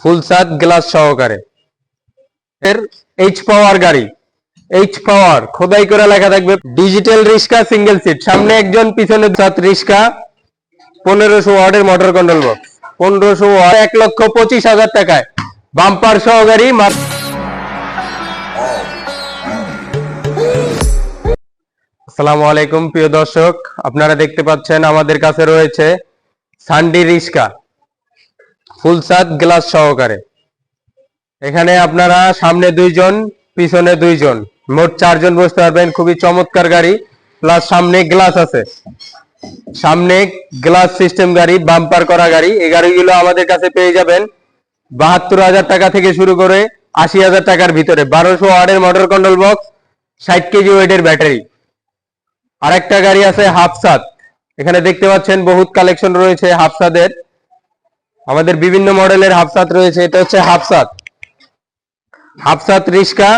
ফুল সাত গ্লাস সহকারে। এর এইচ পাওয়ার গাড়ি। এইচ পাওয়ার খোদাই করে লেখা থাকবে। ডিজিটাল রিক্সা সিঙ্গেল সিট সামনে একজন, পিছনে সাত রিক্সা। পনেরোশো ওয়ার্ডের মোটর কন্ট্রোল বক্স পনেরোশো ওয়ার্ড এক লক্ষ পঁচিশ হাজার টাকায়। বাম্পার সহকারী আসসালামু আলাইকুম, প্রিয় দর্শক। আপনারা দেখতে পাচ্ছেন আমাদের কাছে রয়েছে সান্ডি রিস্কা ফুল সাত গ্লাস সহকারে। এখানে আপনারা সামনে দুইজন, পিছনে দুইজন, মোট চারজন বসতে পারবেন, খুবই চমৎকার গাড়ি প্লাস সামনে গ্লাস আছে। সামনে গ্লাস সিস্টেম গাড়ি বাম্পার করা গাড়ি, এই গাড়িগুলো আমাদের কাছে পেয়ে যাবেন বাহাত্তর হাজার টাকা থেকে শুরু করে আশি হাজার টাকার ভিতরে। বারোশো ওয়ার্ডের মোটর কন্ট্রোল বক্স ষাট কেজি ওয়েটের ব্যাটারি আরেকটা গাড়ি আছে হাফসাদ। এখানে দেখতে পাচ্ছেন বহুত কালেকশন রয়েছে হাফসাদের। আমাদের বিভিন্ন মডেলের হাফসাদ রয়েছে, এটা হচ্ছে হাফসাদ হাফসাদ রিস্কা,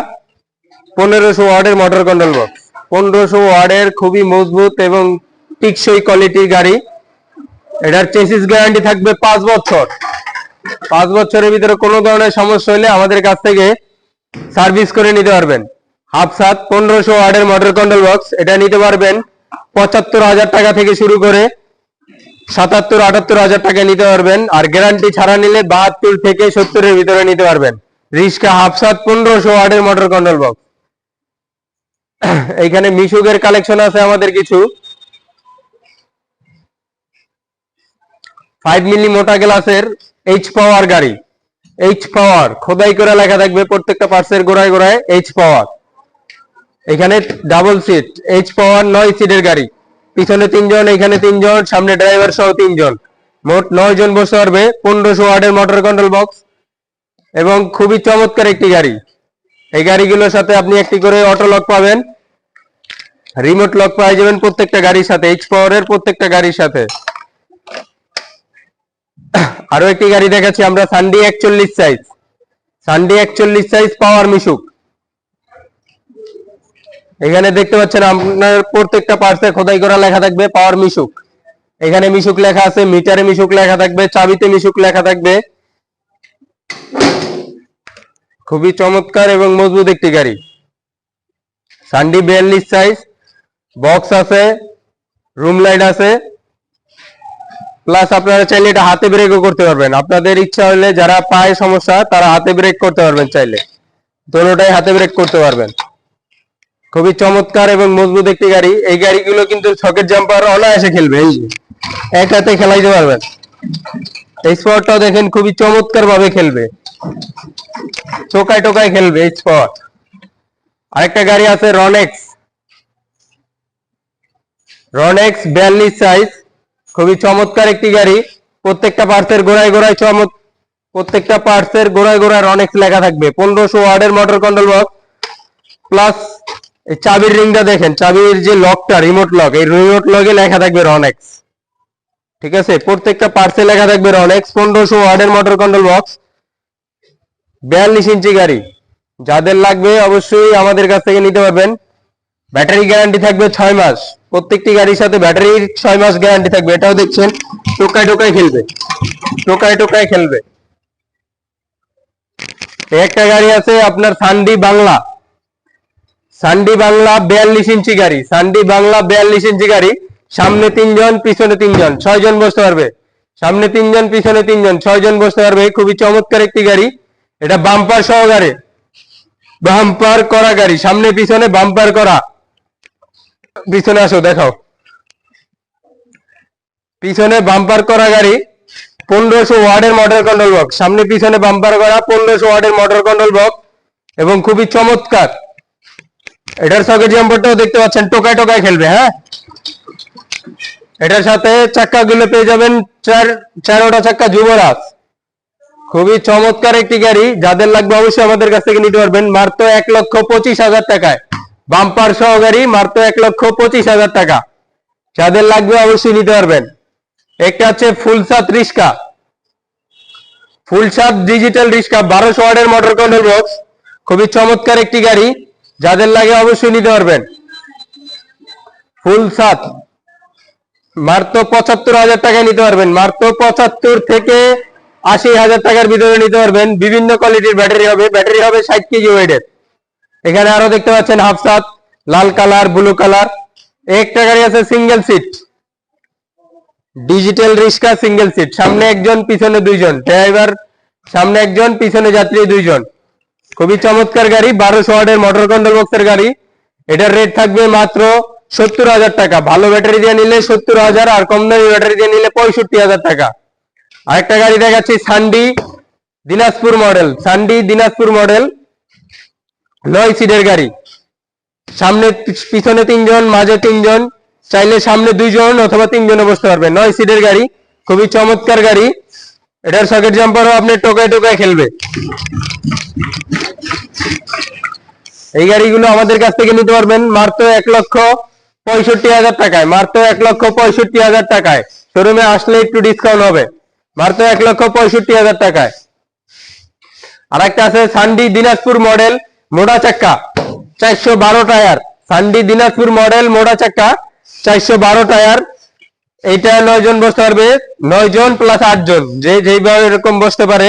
পনেরোশো ওয়ার্ডের মোটর কন্ট্রোল বক্স পনেরোশো ওয়ার্ডের খুবই মজবুত এবং টিকসই কোয়ালিটির গাড়ি। এটার চেসিস গ্যারান্টি থাকবে পাঁচ বছর। পাঁচ বছরের ভিতরে কোনো ধরনের সমস্যা হলে আমাদের কাছ থেকে সার্ভিস করে নিতে পারবেন। হাফ সাত পনেরোশো ওয়ার্ডের মোটর কন্ট্রোল বক্স এটা নিতে পারবেন পঁচাত্তর হাজার টাকা থেকে শুরু করে সাতাত্তর, আটাত্তর হাজার টাকা নিতে পারবেন। আর গ্যারান্টি ছাড়া নিলে বাহাত্তর থেকে সত্তরের ভিতরে নিতে পারবেন। রিস্কা হাফ সাত পনেরোশো ওয়ার্ডের মোটর কন্ট্রোল বক্স এইখানে মিশুকের কালেকশন আছে আমাদের কিছু। ফাইভ মিলি মোটা গ্লাসের এইচ পাওয়ার গাড়ি। এইচ পাওয়ার খোদাই করে লেখা থাকবে প্রত্যেকটা পার্সের গোড়ায় গোড়ায় এইচ পাওয়ার এখানে ডাবল সিট এইচ পাওয়ার নয় সিটের গাড়ি। পিছনে তিনজন, এখানে তিনজন, সামনে ড্রাইভার সহ তিনজন। মোট নয় জন বসতে পারবে, পনেরোশো ওয়ার্ডের মোটর কন্ট্রোল বক্স এবং খুবই চমৎকার একটি গাড়ি। এই গাড়িগুলোর সাথে আপনি একটি করে অটো লক পাবেন। রিমোট লক পাওয়া যাবেন প্রত্যেকটা গাড়ির সাথে এইচ পাওয়ারের প্রত্যেকটা গাড়ির সাথে। আরও একটি গাড়ি দেখাচ্ছি, আমরা সানডি একচল্লিশ সাইজ সানডি একচল্লিশ সাইজ পাওয়ার মিশুক। এখানে দেখতে পাচ্ছেন আপনার প্রত্যেকটা পার্টসে খোদাই করা লেখা থাকবে পাওয়ার মিশুক। এখানে মিশুক লেখা আছে মিটারে মিশুক লেখা থাকবে, চাবিতে মিশুক লেখা থাকবে। খুবই চমৎকার এবং মজবুত একটি গাড়ি। সানডি বিয়াল্লিশ সাইজ বক্স আছে রুম লাইট আছে। প্লাস আপনারা চাইলে এটা হাতে ব্রেকও করতে পারবেন। আপনাদের ইচ্ছা হলে যারা পায়ে সমস্যা, তারা হাতে ব্রেক করতে পারবেন চাইলে। দোনোটাই হাতে ব্রেক করতে পারবেন। খুবই চমৎকার এবং মজবুত একটি গাড়ি। এই গাড়িগুলো কিন্তু সকেট জাম্পার অনায়াসে খেলবে, এই এক হাতে খেলাইতে পারবেন। এই স্পটটাও দেখেন, খুবই চমৎকার ভাবে খেলবে। চোকায় টোকায় খেলবে এই স্পট আরেকটা গাড়ি আছে রনেক্স রনেক্স বিয়াল্লিশ সাইজ খুবই চমৎকার একটি গাড়ি। প্রত্যেকটা পার্টসের গোড়ায় গোড়ায় চমৎ প্রত্যেকটা পার্টসের গোড়ায় গোড়ায় রনেক্স লেখা থাকবে। পনেরোশো ওয়ার্ডের মোটর কন্ট্রোল বক্স প্লাস এই চাবির রিংটা দেখেন, চাবির যে লকটা রিমোট লক এই রিমোট লকে লেখা থাকবে রনেক্স ঠিক আছে? প্রত্যেকটা পার্টসে লেখা থাকবে রনেক্স পনেরোশো ওয়ার্ডের মোটর কন্ট্রোল বক্স বিয়াল্লিশ ইঞ্চি গাড়ি। যাদের লাগবে অবশ্যই আমাদের কাছ থেকে নিতে পারবেন। ব্যাটারি গ্যারান্টি থাকবে ছয় মাস। প্রত্যেকটি গাড়ির সাথে ব্যাটারির ছয় মাস গ্যারান্টি থাকবে। এটাও দেখছেন, টোকায় টোকায় খেলবে। টোকায় টোকায় খেলবে। একটা গাড়ি আছে আপনার সান্ডি বাংলা সান্ডি বাংলা বিয়াল্লিশ ইঞ্চি গাড়ি, সান্ডি বাংলা বিয়াল্লিশ ইঞ্চি গাড়ি, সামনে তিনজন, পিছনে তিনজন, ছয় জন বসতে পারবে। সামনে তিনজন, পিছনে তিনজন, ছয় জন বসতে পারবে। খুবই চমৎকার একটি গাড়ি। এটা বাম্পার সহকারে বাম্পার করা গাড়ি। সামনে, পিছনে বাম্পার করা। পিছনে আসো, দেখাও। পিছনে বাম্পার করা গাড়ি। পনেরোশো ওয়ার্ডের মোটর কন্ট্রোল বক্স সামনে, পিছনে বাম্পার করা। পনেরোশো ওয়ার্ডের মোটর কন্ট্রোল বক্স এবং খুবই চমৎকার। এটার সকেট জাম্পারটাও দেখতে পাচ্ছেন, টোকায় টোকায় খেলবে হ্যাঁ? এটার সাথে চাক্কা গুলো পেয়ে যাবেন চার, চারোটা চাক্কা যুবরাজ। খুবই চমৎকার একটি গাড়ি যাদের লাগবে অবশ্যই আমাদের কাছ থেকে নিতে পারবেন। মাত্র এক লক্ষ পঁচিশ হাজার টাকায়। বাম্পার সহ গাড়ি মাত্র এক লক্ষ পঁচিশ হাজার টাকা। যাদের লাগবে অবশ্যই নিতে পারবেন। একটা হচ্ছে ফুলসাত রিস্কা ফুলসাত ডিজিটাল রিস্কা বারোশো ওয়ার্ডের মোটর কন্ট্রোল বক্স খুবই চমৎকার একটি গাড়ি যাদের লাগে অবশ্যই নিতে পারবেন। ফুল সাত। মাত্র পঁচাত্তর হাজার টাকায় নিতে পারবেন। মাত্র পঁচাত্তর থেকে আশি হাজার টাকার ভিতরে নিতে পারবেন। বিভিন্ন কোয়ালিটির ব্যাটারি হবে। ব্যাটারি হবে ষাট কেজি ওয়েটের এখানে আরও দেখতে পাচ্ছেন হাফসাত লাল কালার, ব্লু কালার। একটা গাড়ি আছে single seat digital rickshaw single seat সামনে একজন, পিছনে দুইজন। ড্রাইভার, সামনে একজন, পিছনে যাত্রী দুইজন। খুবই চমৎকার গাড়ি বারোশো ওয়াটের মোটর কন্ট্রোল বক্সের গাড়ি। এটার রেট থাকবে মাত্র সত্তর হাজার টাকা। ভালো ব্যাটারি দিয়ে নিলে সত্তর হাজার, আর কম দামি ব্যাটারি দিয়ে নিলে পঁয়ষট্টি হাজার টাকা। আরেকটা গাড়ি দেখাচ্ছি সান্ডি দিনাজপুর মডেল সান্ডি দিনাজপুর মডেল নয় সিটের গাড়ি। সামনে পিছনে তিনজন, মাঝে তিনজন, চাইলে সামনে দুইজন অথবা তিনজনে বসতে পারবে। নয় সিটের গাড়ি, খুবই চমৎকার গাড়ি। এটার সকেট জাম্পারও আপনি টোকায় টোকায় খেলবে। এই গাড়িগুলো আমাদের কাছ থেকে নিতে পারবেন মাত্র এক লক্ষ পঁয়ষট্টি হাজার টাকায়, মাত্র এক লক্ষ পঁয়ষট্টি হাজার টাকায়। শোরুমে আসলে একটু ডিসকাউন্ট হবে, মাত্র এক লক্ষ পঁয়ষট্টি হাজার টাকায়। আর একটা আছে সান্ডি দিনাজপুর মডেল মোড়া চাক্কা, চারশো বারো টায়ার। সান্ডি দিনাজপুর মডেল মোড়া চাক্কা, চারশো বারো টায়ার। এইটা নয় জন বসতে পারবে। নয় জন প্লাস আট জন। যে যেইভাবে এরকম বসতে পারে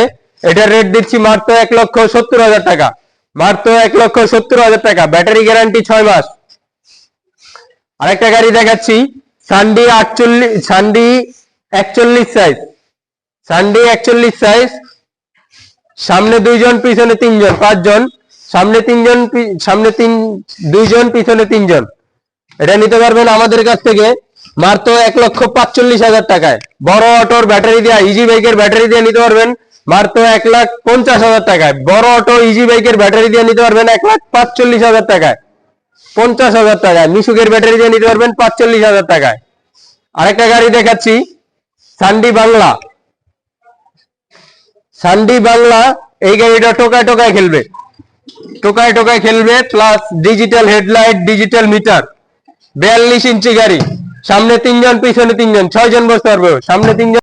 এটার রেট দিচ্ছি মাত্র এক লক্ষ সত্তর হাজার টাকা। মাত্র এক লক্ষ সত্তর হাজার টাকা। ব্যাটারি গ্যারান্টি ছয় মাস। আরেকটা গাড়ি দেখাচ্ছি। সান্ডি আটচল্লিশ সান্ডি একচল্লিশ সাইজ সান্ডি একচল্লিশ সাইজ সামনে দুইজন, পিছনে তিনজন, পাঁচজন। সামনে তিনজন সামনে তিন দুইজন, পিছনে তিনজন। এটা নিতে পারবেন আমাদের কাছ থেকে। মাত্র এক লক্ষ পাঁচচল্লিশ হাজার টাকায়। বড় অটোর ব্যাটারি দিয়ে ইজি বাইকের ব্যাটারি দিয়ে নিতে পারবেন, মাত্র এক লাখ পঞ্চাশ হাজার টাকায়। বড় অটো ইজি বাইকের ব্যাটারি দিয়ে নিতে পারবেন, এক লাখ পাঁচচল্লিশ হাজার টাকায়। পঞ্চাশ হাজার টাকায়। মিশুকের ব্যাটারি দিয়ে নিতে পারবেন, পাঁচচল্লিশ হাজার টাকায়। আরেকটা গাড়ি দেখাচ্ছি সান্ডি বাংলা সান্ডি বাংলা এই গাড়িটা টোকায় টোকায় খেলবে। টোকায় টোকায় খেলবে plus digital headlight digital meter বিয়াল্লিশ ইঞ্চি গাড়ি। সামনে তিনজন পিছনে তিনজন ছয় জন বসতে পারবে সামনে তিনজন